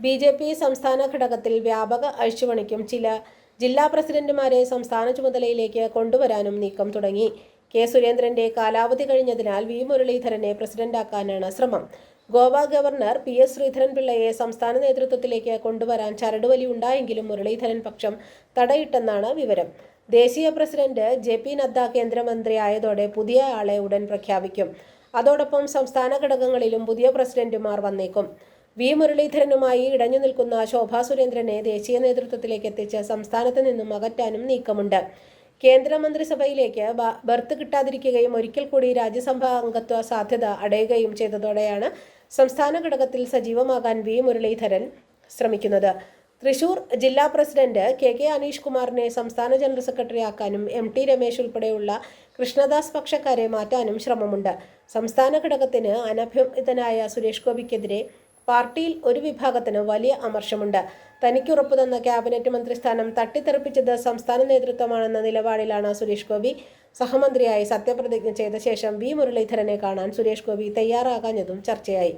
B J P സംസ്ഥാന ഘടകത്തിൽ വ്യാപക അഴിച്ചുപണിക്കും ചില ജില്ലാ പ്രസിഡന്റുമാരെ സംസ്ഥാന ചുമതലയിലേക്ക് കൊണ്ടുവരാനും നീക്കം തുടങ്ങി. കെ സുരേന്ദ്രന്റെ കാലാവധി കഴിഞ്ഞതിനാൽ വി മുരളീധരനെ പ്രസിഡന്റാക്കാനാണ് ശ്രമം. ഗോവ ഗവർണർ പി എസ് ശ്രീധരൻപിള്ളയെ സംസ്ഥാന നേതൃത്വത്തിലേക്ക് കൊണ്ടുവരാൻ ചരടുവലി ഉണ്ടായെങ്കിലും മുരളീധരൻ പക്ഷം തടയിട്ടെന്നാണ് വിവരം. ദേശീയ പ്രസിഡന്റ് ജെ പി നദ്ദ കേന്ദ്രമന്ത്രിയായതോടെ പുതിയ ആളെ ഉടൻ പ്രഖ്യാപിക്കും. അതോടൊപ്പം സംസ്ഥാന ഘടകങ്ങളിലും പുതിയ പ്രസിഡന്റുമാർ വന്നേക്കും. വി മുരളീധരനുമായി ഇടഞ്ഞു നിൽക്കുന്ന ശോഭാ സുരേന്ദ്രനെ ദേശീയ നേതൃത്വത്തിലേക്ക് എത്തിച്ച് സംസ്ഥാനത്ത് നിന്നും അകറ്റാനും നീക്കമുണ്ട്. കേന്ദ്രമന്ത്രിസഭയിലേക്ക് ബർത്ത് കിട്ടാതിരിക്കുകയും ഒരിക്കൽ കൂടി രാജ്യസഭാ അംഗത്വ സാധ്യത അടയുകയും ചെയ്തതോടെയാണ് സംസ്ഥാന ഘടകത്തിൽ സജീവമാകാൻ വി മുരളീധരൻ ശ്രമിക്കുന്നത്. തൃശൂർ ജില്ലാ പ്രസിഡന്റ് കെ കെ അനീഷ് കുമാറിനെ സംസ്ഥാന ജനറൽ സെക്രട്ടറി ആക്കാനും എം ടി രമേശ് ഉൾപ്പെടെയുള്ള കൃഷ്ണദാസ് പക്ഷക്കാരെ മാറ്റാനും ശ്രമമുണ്ട്. സംസ്ഥാന ഘടകത്തിന് അനഭ്യമിതനായ സുരേഷ് ഗോപിക്കെതിരെ പാർട്ടിയിൽ ഒരു വിഭാഗത്തിന് വലിയ അമർഷമുണ്ട്. തനിക്ക് ഉറപ്പു തന്ന ക്യാബിനറ്റ് മന്ത്രിസ്ഥാനം തട്ടിത്തെറിപ്പിച്ചത് സംസ്ഥാന നേതൃത്വമാണെന്ന നിലപാടിലാണ് സുരേഷ് ഗോപി. സഹമന്ത്രിയായി സത്യപ്രതിജ്ഞ ചെയ്ത ശേഷം വി മുരളീധരനെ കാണാൻ സുരേഷ് ഗോപി തയ്യാറാകാഞ്ഞതും ചർച്ചയായി.